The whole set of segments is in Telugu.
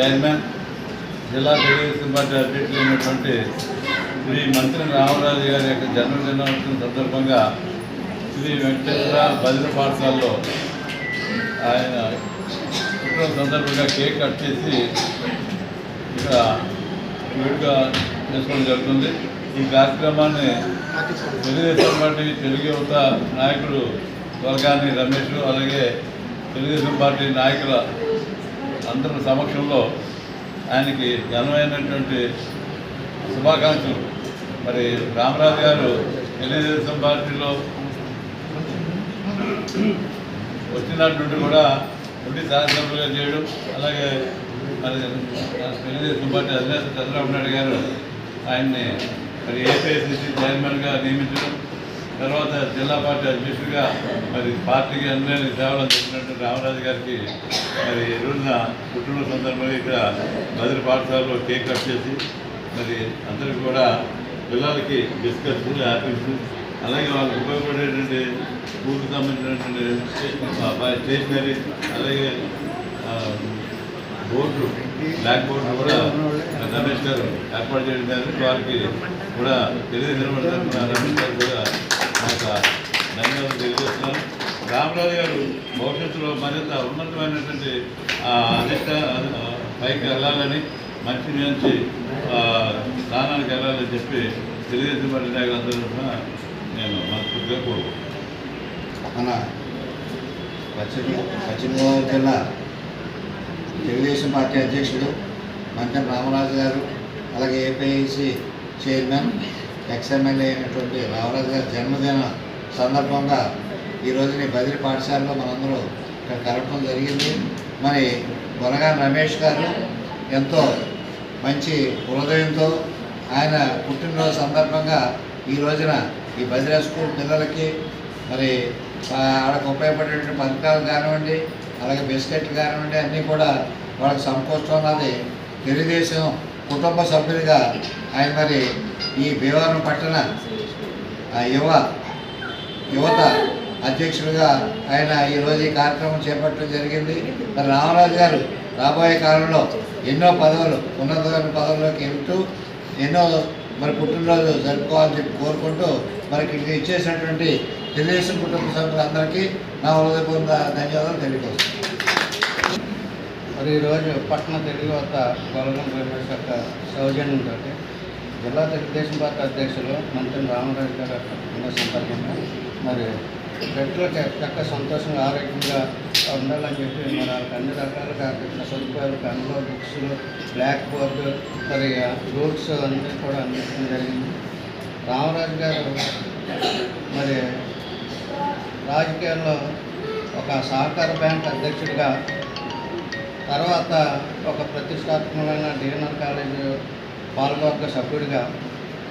చైర్మన్ జిల్లా తెలుగుదేశం పార్టీ అధ్యక్షులైనటువంటి శ్రీ మంత్రి రామరాజు గారి యొక్క జన్మదినోత్సవం సందర్భంగా శ్రీ వెంకటేశ్వర భజన పాఠశాలలో ఆయన పుట్టిన సందర్భంగా కేక్ కట్ చేసి ఇక్కడ వేడుగా చేసుకోవడం జరుగుతుంది. ఈ కార్యక్రమాన్ని తెలుగుదేశం పార్టీ తెలుగు యువత నాయకుడు త్వరగాని రమేష్ అలాగే తెలుగుదేశం పార్టీ నాయకుల అందరి సమక్షంలో ఆయనకి ఘనమైనటువంటి శుభాకాంక్షలు. మరి రామరాజు గారు తెలుగుదేశం పార్టీలో వచ్చినటువంటి కూడా ఉండి శాసనసభ్యులుగా చేయడం అలాగే మరి తెలుగుదేశం పార్టీ అధినేత చంద్రబాబు నాయుడు గారు ఆయన్ని మరి ఏపీఐసిసి చైర్మన్గా నియమించడం తర్వాత జిల్లా పార్టీ అధ్యక్షుడిగా మరి పార్టీకి అన్ని సేవలు అందించినట్టు రామరాజు గారికి మరి రోజున పుట్టినరోజు సందర్భంగా ఇక్కడ బదిరి పాఠశాలలో కేక్ కట్ చేసి మరి అందరికీ కూడా పిల్లలకి బిస్కెట్స్ యాపిల్స్ అలాగే వాళ్ళకి ఉపయోగపడేటువంటి స్కూల్కి సంబంధించినటువంటి స్టేషనరీ అలాగే బోర్డు బ్లాక్ బోర్డు కూడా రమేష్ గారు ఏర్పాటు చేయడం జరిగింది. వారికి కూడా తెలియజేయడం రమేష్ గారు కూడా నాకు ధన్యవాదాలు తెలియజేస్తున్నాను. రామరాజు గారు భవిష్యత్తులో మరింత ఉన్నతమైనటువంటి అధిష్ట పైకి వెళ్ళాలని మంచి మంచి స్థానానికి వెళ్ళాలని చెప్పి తెలుగుదేశం పార్టీ నాయకులందరూ తరఫున నేను మనస్ఫూర్తిగా కోరుకుంటున్నాను. మన పశ్చిమ పశ్చిమ గోదావరి జిల్లా తెలుగుదేశం పార్టీ అధ్యక్షుడు మంచం రామరాజు గారు అలాగే ఏపీఐసి చైర్మన్ ఎక్స్ఎమ్మెల్యే అయినటువంటి రామరాజు గారి జన్మదిన సందర్భంగా ఈరోజు నీ బదిరి పాఠశాలలో మనందరూ ఇక్కడ కలపడం జరిగింది. మరి బొనగా రమేష్ గారు ఎంతో మంచి హృదయంతో ఆయన పుట్టినరోజు సందర్భంగా ఈ రోజున ఈ బదిరా స్కూల్ పిల్లలకి మరి ఆ, ఉపయోగపడేటువంటి పథకాలు కానివ్వండి అలాగే బిస్కెట్లు కానివ్వండి అన్నీ కూడా వాళ్ళకి సమకూర్చున్నది తెలుగుదేశం కుటుంబ సభ్యులుగా ఆయన మరి ఈ భీమవరం పట్టణ ఆ, యువ యువత అధ్యక్షులుగా ఆయన ఈరోజు ఈ కార్యక్రమం చేపట్టడం జరిగింది. మరి రామరాజు గారు రాబోయే కాలంలో ఎన్నో పదవులు ఉన్నతమైన పదవుల్లోకి వెళ్తూ ఎన్నో మరి పుట్టినరోజు జరుపుకోవాలని చెప్పి కోరుకుంటూ మరి ఇక్కడికి ఇచ్చేసినటువంటి తెలుగుదేశం కుటుంబ సభ్యులందరికీ నా హృదయపూర్వ ధన్యవాదాలు తెలియజేస్తున్నాను. మరి ఈరోజు పట్టణ తెలుగు వద్ద గొలగం రమేష్ యొక్క సౌజన్యంతో జిల్లా తెలుగుదేశం పార్టీ అధ్యక్షులు మంత్రి రామరాజు గారు సందర్భంగా మరి వ్యక్తులకు చక్క సంతోషంగా ఆరోగ్యంగా ఉండాలని చెప్పి మరి వాళ్ళకి అన్ని రకాలుగా ఇక్కడ సదుపాయాలు కన్నులో బుక్స్ బ్లాక్ బోర్డు మరి రూట్స్ అన్నీ కూడా అందించడం జరిగింది. రామరాజు గారు మరి రాజకీయాల్లో ఒక సహకార బ్యాంక్ అధ్యక్షుడిగా తర్వాత ఒక ప్రతిష్టాత్మకమైన డిఎన్ఆర్ కాలేజీ పాలకవర్గ సభ్యుడిగా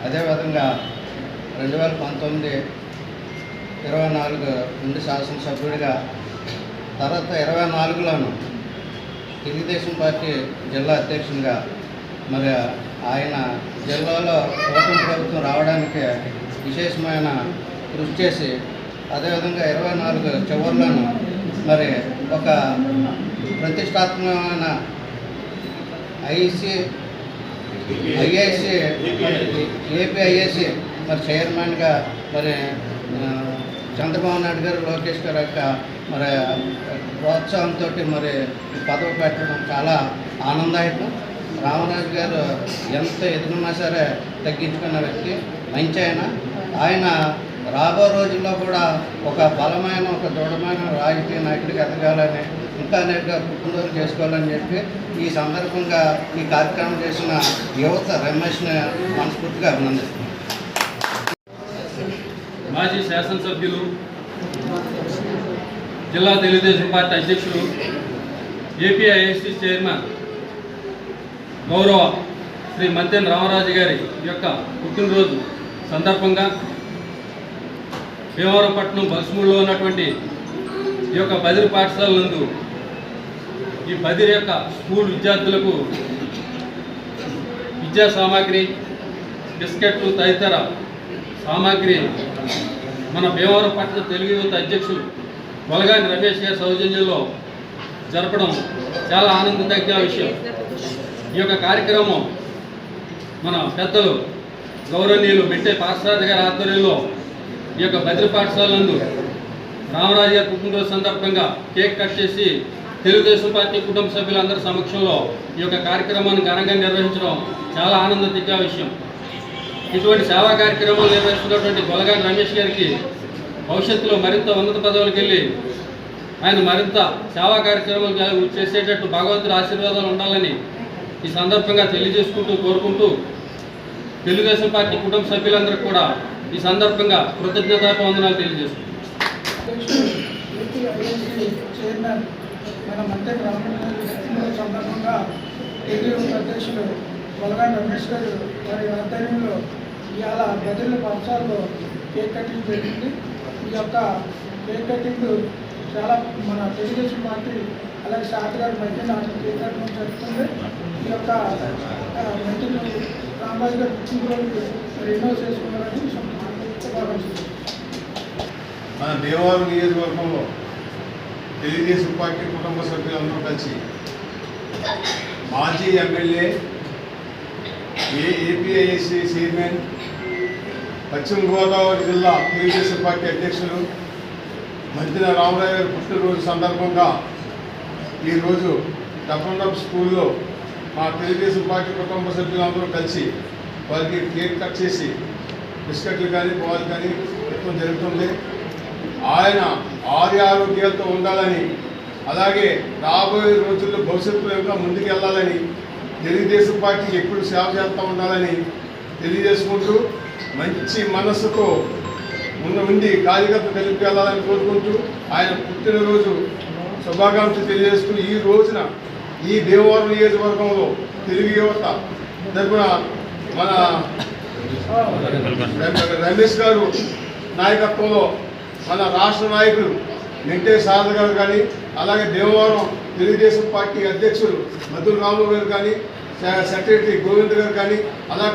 అదేవిధంగా రెండు వేల పంతొమ్మిది ఇరవై నాలుగు నుండి శాసనసభ్యుడిగా తర్వాత ఇరవై నాలుగులోను తెలుగుదేశం పార్టీ జిల్లా అధ్యక్షునిగా మరి ఆయన జిల్లాలో కూటమి ప్రభుత్వం రావడానికి విశేషమైన కృషి చేసి అదేవిధంగా ఇరవై నాలుగు చివరిలోను మరి ఒక ప్రతిష్టాత్మకమైన ఐసి ఐఐసి ఏపీ ఐఏసి మరి చైర్మన్గా మరి చంద్రబాబు నాయుడు గారు లోకేష్ గారు యొక్క మరి ప్రోత్సాహంతో మరి పదవి పెట్టడం చాలా ఆనందాయకం రామరాజు గారు ఎంత ఎదుగున్నా సరే తగ్గించుకున్న వ్యక్తి మంచి ఆయన. ఆయన రాబో రోజుల్లో కూడా ఒక బలమైన ఒక దృఢమైన రాజకీయ నాయకుడికి ఎదగాలని ఇంకా అనేక పుట్టినరోజు చేసుకోవాలని చెప్పి ఈ సందర్భంగా ఈ కార్యక్రమం చేసిన యువత రమేష్ని మనస్ఫూర్తిగా అభినందిస్తున్నాను. మాజీ శాసనసభ్యులు జిల్లా తెలుగుదేశం పార్టీ అధ్యక్షులు ఏపీఐఎస్సీ చైర్మన్ గౌరవ శ్రీ మంతెన్ రామరాజు గారి యొక్క పుట్టినరోజు సందర్భంగా భీమవరపట్నం బల్సుమూడిలో ఉన్నటువంటి ఈ యొక్క బదిరి పాఠశాల నందు ఈ బదిరి యొక్క స్కూల్ విద్యార్థులకు విద్యా సామాగ్రి బిస్కెట్లు తదితర సామాగ్రి మన భీమవరం పట్టణ తెలుగు యువత అధ్యక్షులు వలగాని రమేష్ గారి సౌజన్యంలో జరపడం చాలా ఆనందదగ్గ విషయం. ఈ యొక్క కార్యక్రమం మన పెద్దలు గౌరవనీయులు మెట్టే పాఠశాల గారి ఆధ్వర్యంలో ఈ యొక్క బద్రి పాఠశాల నందు రామరాజు గారి పుట్టినరోజు సందర్భంగా కేక్ కట్ చేసి తెలుగుదేశం పార్టీ కుటుంబ సభ్యులందరి సమక్షంలో ఈ యొక్క కార్యక్రమాన్ని ఘనంగా నిర్వహించడం చాలా ఆనందదిగ్గ విషయం. ఇటువంటి సేవా కార్యక్రమాలు నిర్వహిస్తున్నటువంటి గొలగాని రమేష్ గారికి భవిష్యత్తులో మరింత ఉన్నత పదవులకు వెళ్ళి ఆయన మరింత సేవా కార్యక్రమాలు చేసేటట్టు భగవంతుడి ఆశీర్వాదాలు ఉండాలని ఈ సందర్భంగా తెలియజేసుకుంటూ కోరుకుంటూ తెలుగుదేశం పార్టీ కుటుంబ సభ్యులందరికీ కూడా ఈ సందర్భంగా కృతజ్ఞతా వందనాలు తెలియజేస్తున్నాను మన మంత్రి రామకృష్ణ సందర్భంగా ఏపీ అధ్యక్షులు బలగాన్ రమేష్ గారు వారి ఆధ్వర్యంలో ఇవాళ బదిలీ పాఠశాలలో కేక్ కటింగ్ జరిగింది. ఈ యొక్క కేక్ కటింగ్ చాలా మన తెలుగుదేశం పార్టీ అలాగే శాఖ గారి మధ్యన కేక్ కటింగ్ జరుగుతుంది ఈ యొక్క మంత్రులు మంత్రి రామరాజు గారు పుట్టినరోజు ఎన్నో చేసుకున్నారని మన దేవాలయం నియోజకవర్గంలో తెలుగుదేశం పార్టీ కుటుంబ సభ్యులందరూ కలిసి మాజీ ఎమ్మెల్యే ఏ ఏపీఐఎస్సి చైర్మన్ పశ్చిమ గోదావరి జిల్లా తెలుగుదేశం పార్టీ అధ్యక్షులు మంత్రి రామరావు గారి పుట్టినరోజు సందర్భంగా ఈరోజు డబ్బుండప్ స్కూల్లో మా తెలుగుదేశం పార్టీ కుటుంబ సభ్యులందరూ కలిసి వారికి కేక్ కట్ చేసి బిస్కెట్లు కానీ పాలు కానీ ఎక్కువ జరుగుతుంది. ఆయన ఆర్య ఆరోగ్యాలతో ఉండాలని అలాగే రాబోయే రోజుల్లో భవిష్యత్తులో ఇంకా ముందుకు వెళ్ళాలని తెలుగుదేశం పార్టీ ఎప్పుడు సేవ చేస్తూ ఉండాలని తెలియజేసుకుంటూ మంచి మనస్సుతో ఉన్న ఉండి కార్యకర్త కలిపి వెళ్ళాలని కోరుకుంటూ ఆయన పుట్టినరోజు శుభాకాంక్షలు తెలియజేస్తూ ఈ రోజున ఈ దేవవరం నియోజకవర్గంలో తెలుగు యువత తరపున మన రమేష్ గారు నాయకత్వంలో మన రాష్ట్ర నాయకులు వెంకటేష్ సారథ గారు కానీ అలాగే దేవవరం తెలుగుదేశం పార్టీ అధ్యక్షులు మధుర రాములు గారు కానీ సెక్రటరీ గోవింద్ గారు కానీ అలా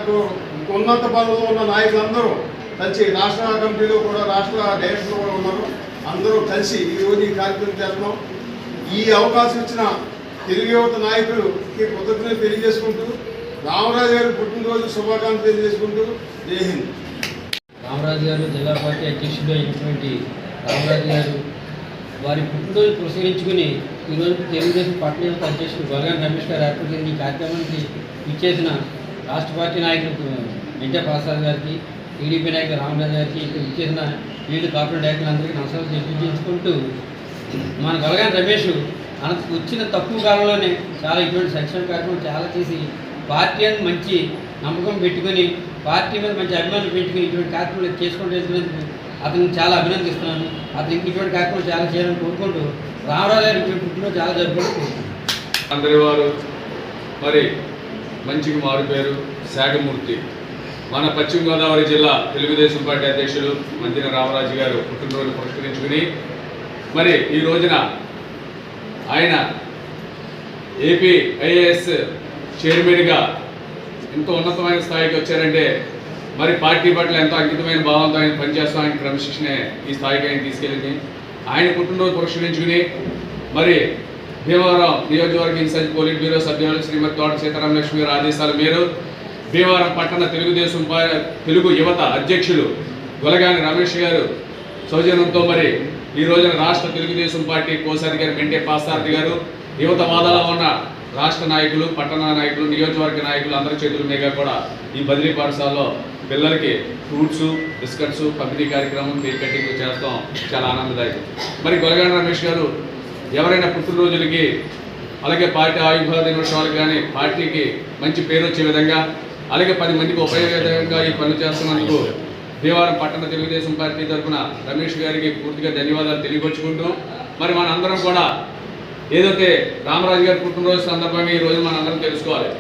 ఉన్నత పదవిలో ఉన్న నాయకులందరూ కలిసి రాష్ట్ర కమిటీలో కూడా రాష్ట్ర డైరెక్టర్లో కూడా ఉన్నారు. అందరూ కలిసి ఈరోజు ఈ కార్యక్రమం చేస్తున్నాం. ఈ అవకాశం ఇచ్చిన తెలుగు యువత నాయకులకి కృతజ్ఞతలు తెలియజేసుకుంటూ రామరాజు గారి పుట్టినరోజు శుభాకాంక్షలు తెలియజేసుకుంటూ జై హింద్. రామరాజు గారు జిల్లా పార్టీ అధ్యక్షుడు అయినటువంటి రామరాజు గారు వారి పుట్టినరోజు ప్రోత్సహించుకుని ఈరోజు తెలుగుదేశం పార్టీ యొక్క అధ్యక్షుడు బలగాని రమేష్ గారు ఏర్పడిన ఈ కార్యక్రమానికి ఇచ్చేసిన రాష్ట్ర పార్టీ నాయకులు వెంకట ప్రసాద్ గారికి టీడీపీ నాయకులు రామరాజు గారికి ఇక్కడ ఇచ్చేసిన వీళ్ళు కార్పొరేట్ నాయకులందరికీ నమస్కారం తెలియజేసుకుంటూ మన గొలగాని రమేష్ అనంత వచ్చిన తక్కువ కాలంలోనే చాలా ఇటువంటి సంక్షేమ కార్యక్రమం చాలా చేసి పార్టీ అని మంచి నమ్మకం పెట్టుకొని పార్టీ మీద మంచి అభిమానులు పెట్టుకుని ఇటువంటి కార్యక్రమాలు చేసుకుంటూ వెళ్తున్నందుకు అతను చాలా అభినందిస్తున్నాను. అతనికి ఇటువంటి కార్యక్రమం చాలా చేయాలని కోరుకుంటూ రామరాజు గారి ఇటువంటి పుట్టినరోజు చాలా జరుపుకుంటూ అందరి వారు మరి మంచికి మారుపేరు శాఖమూర్తి మన పశ్చిమ గోదావరి జిల్లా తెలుగుదేశం పార్టీ అధ్యక్షులు మంత్రి రామరాజు గారు పుట్టినరోజు పురస్కరించుకుని మరి ఈ రోజున ఆయన ఏపీ ఐఏఎస్ చైర్మన్గా ఎంతో ఉన్నతమైన స్థాయికి వచ్చారంటే మరి పార్టీ పట్ల ఎంతో అంకితమైన భావంతో ఆయన పనిచేస్తాం ఆయన క్రమశిక్షణే ఈ స్థాయికి ఆయన తీసుకెళ్ళింది. ఆయన పుట్టినరోజు పురస్కరించుకుని మరి భీమవరం నియోజకవర్గ ఇన్ఛార్జ్ పోలిట్ బ్యూరో సభ్యులు శ్రీమతి తోట సీతారాం లక్ష్మి గారి ఆదేశాల మేరకు భీమవరం పట్టణ తెలుగుదేశం తెలుగు యువత అధ్యక్షులు గొలగాని రమేష్ గారు సౌజన్యంతో మరి ఈ రోజున రాష్ట్ర తెలుగుదేశం పార్టీ కోశాధికారి మెంటే పాస్తార్థి గారు యువత వాదాలో ఉన్న రాష్ట్ర నాయకులు పట్టణ నాయకులు నియోజకవర్గ నాయకులు అందరి చేతుల మీద కూడా ఈ బదిలీ పాఠశాలలో పిల్లలకి ఫ్రూట్స్ బిస్కెట్స్ పంపిణీ కార్యక్రమం కేక్ కటింగ్ చేస్తాం. చాలా ఆనందదాయకం. మరి గొలగాని రమేష్ గారు ఎవరైనా పుట్టినరోజులకి అలాగే పార్టీ ఆయుర్వేద దినోత్సవాలకు కానీ పార్టీకి మంచి పేరు వచ్చే విధంగా అలాగే పది మందికి ఉపయోగకరంగా ఈ పనులు చేస్తున్నందుకు దేవారం పట్టణ తెలుగుదేశం పార్టీ తరఫున రమేష్ గారికి పూర్తిగా ధన్యవాదాలు తెలియపరుచుకుంటూ మరి మనందరం కూడా ఏదైతే రామరాజు గారి పుట్టినరోజు సందర్భంగా ఈ రోజు మనం అందరం తెలుసుకోవాలి.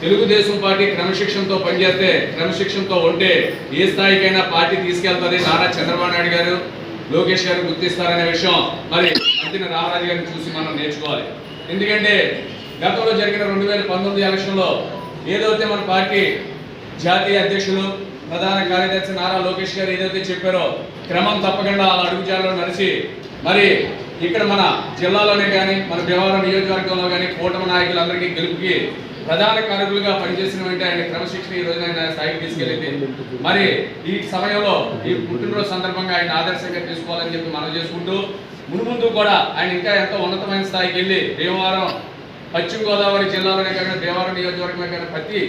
తెలుగుదేశం పార్టీ క్రమశిక్షణతో పనిచేస్తే క్రమశిక్షణతో ఉంటే ఏ స్థాయికైనా పార్టీ తీసుకెళ్తుంది నారా చంద్రబాబు నాయుడు గారు. లోకేష్ గారు గుర్తిస్తారనే విషయం మరి అంతిన రామరాజు గారిని చూసి మనం నేర్చుకోవాలి. ఎందుకంటే గతంలో జరిగిన రెండు వేల పంతొమ్మిది ఎలక్షన్లో ఏదైతే మన పార్టీ జాతీయ అధ్యక్షులు ప్రధాన కార్యదర్శి నారా లోకేష్ గారు ఏదైతే చెప్పారో క్రమం తప్పకుండా వాళ్ళ అడుగుజాడలో నడిచి మరి ఇక్కడ మన జిల్లాలోనే కానీ మన భీమవరం నియోజకవర్గంలో కానీ కూటమి నాయకులందరికీ గెలుపుకి ప్రధాన కారకులుగా పనిచేసిన వెంటే ఆయన క్రమశిక్షణ ఈ రోజున ఆయన స్థాయికి తీసుకెళ్ళింది. మరి ఈ సమయంలో ఈ పుట్టినరోజు సందర్భంగా ఆయన ఆదర్శంగా తీసుకోవాలని చెప్పి మనం చేసుకుంటూ మునుముందు కూడా ఆయన ఇంకా ఎంతో ఉన్నతమైన స్థాయికి వెళ్ళి భీమవరం పశ్చిమ గోదావరి జిల్లాలోనే కాకుండా భీమవరం నియోజకవర్గంలో కానీ ప్రతి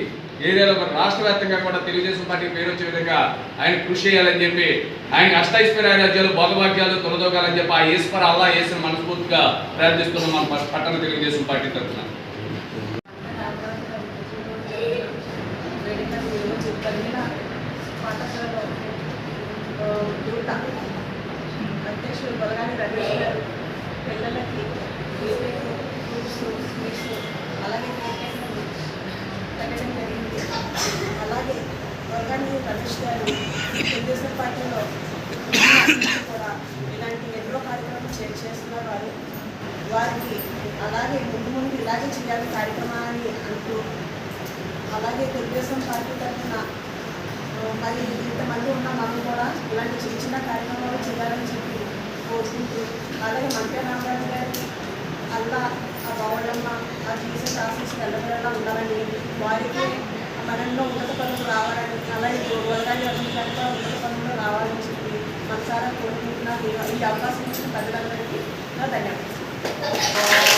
ఏరియాలో ఒక రాష్ట్ర వ్యాప్తంగా కూడా తెలుగుదేశం పార్టీ పేరు వచ్చే విధంగా ఆయన కృషి చేయాలని చెప్పి ఆయన అష్టైశ్వర్య రాజ్యాలు భోగభాగ్యాలు తొలదోగాలని చెప్పి ఆ ఈశ్వర అల్లా వేసిన మనస్ఫూర్తిగా ప్రార్థిస్తున్నాం మన పట్టణ తెలుగుదేశం పార్టీ తరఫున. అధ్యక్షుడు బలగాని గారు పిల్లలకి అలాగే క్రికెట్ పెట్టడం జరిగింది అలాగే బలగాని రమేష్ గారు తెలుగుదేశం పార్టీలో కూడా ఇలాంటి ఎన్నో కార్యక్రమాలు చే చేస్తున్నారు వారు వారికి అలాగే ముందు ముందు ఇలాగే చేయాలి కార్యక్రమాన్ని అంటూ అలాగే తెలుగుదేశం పార్టీ తరఫున మరి ఇంతమంది ఉన్న మనం కూడా ఇలాంటి చిన్న చిన్న కార్యక్రమాలు చేయాలని చెప్పి కోరుకుంటూ అలాగే మంత్రి రామరాజు గారికి అల్లా ఆ బావడమ్మ ఆ తీసే ఆశీస్సులు ఎల్లవేళలా ఉండాలని వారికి మనంలో ఉన్నత పనులు రావాలని అలాగే గోవర్గాని అభివృద్ధి ఉన్నత పనులు రావాలని చెప్పి మనసారా కోరుకుంటున్నాను. ఈ- ఈ అవకాశం ఇచ్చిన ప్రజలందరికీ నా ధన్యవాదాలు.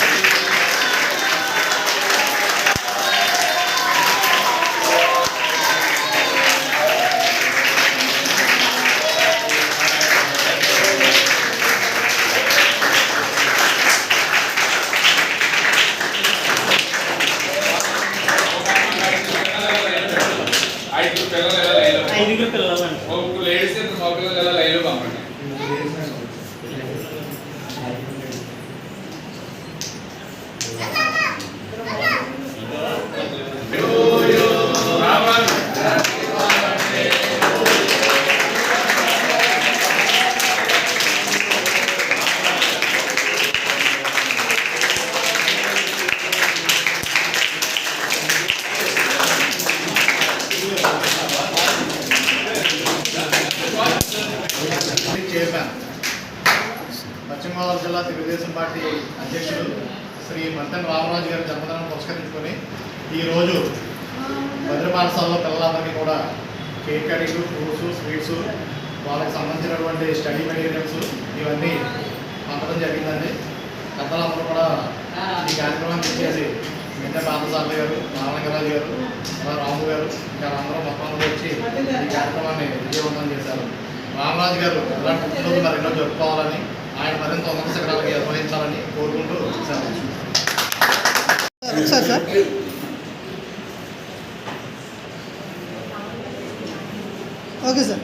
రామరాజు గారి జన్మదినం పురస్కరించుకొని ఈరోజు భద్రపాఠశాలలో పిల్లలందరికీ కూడా కేక్ కటింగ్ ఫ్రూట్స్ స్వీట్స్ వాళ్ళకి సంబంధించినటువంటి స్టడీ మెటీరియల్స్ ఇవన్నీ పంపడం జరిగిందండి. పెద్దలందరూ కూడా ఈ కార్యక్రమాన్ని ఇచ్చేసి మిగతా పార్థసారథి గారు నారాయణరాజు గారు అలా రాము గారు ఇంకా అందరూ మొత్తం వచ్చి ఈ కార్యక్రమాన్ని విజయవంతం చేశారు. రామరాజు గారు ఇలాంటి పుట్టినరోజు మరి ఎన్నో జరుపుకోవాలని ఆయన మరింత ఉన్నత శిఖరాలకి నిర్వహించాలని కోరుకుంటూ సెలవు సార్ సార్. ఓకే సార్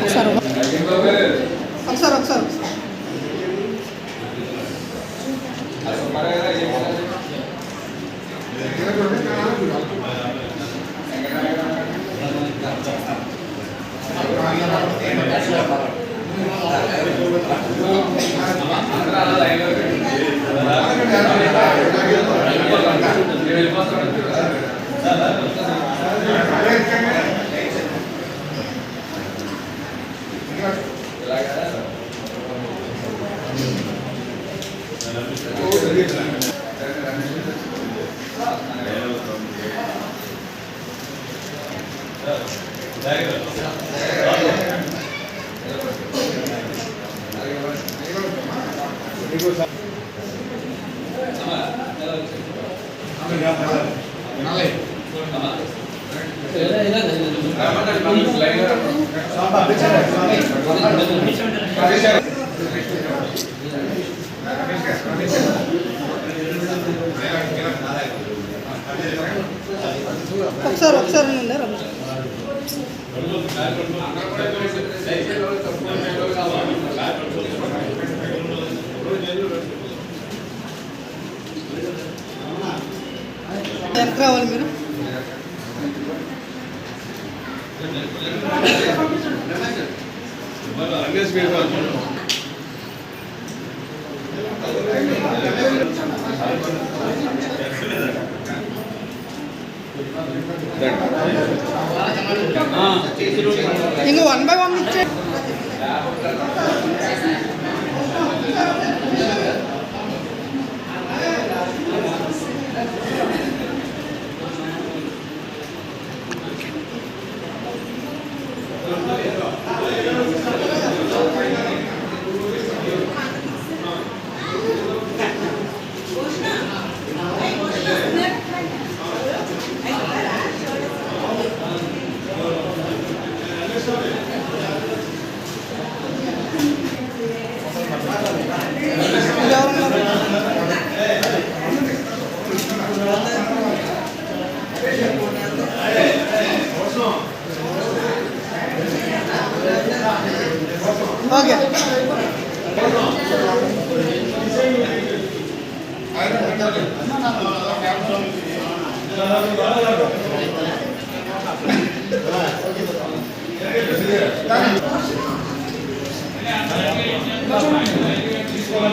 ఒకసారి ఒకసారి ఒకసారి అందరూ అలా లైన్లో నేను వెళ్ళిపోతాను ఒకసారి ఒకసారి ఉండే రమేష్ రావాలి మీరు. రమేష్ మీరు ఇంకా వన్ బై వన్ ఇచ్చే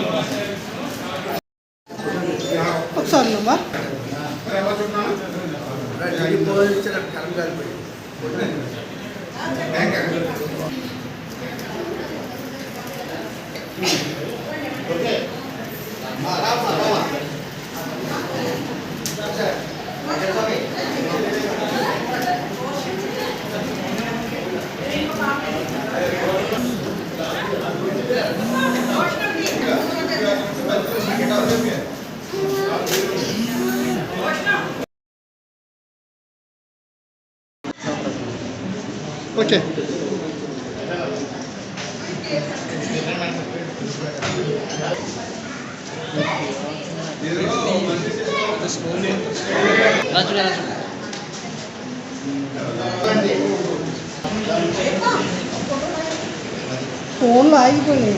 Gracias. ఓకే ఫోన్లో ఆగిపోయినాయి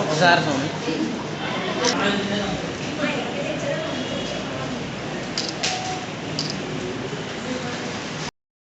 ఒకసారి స్వామి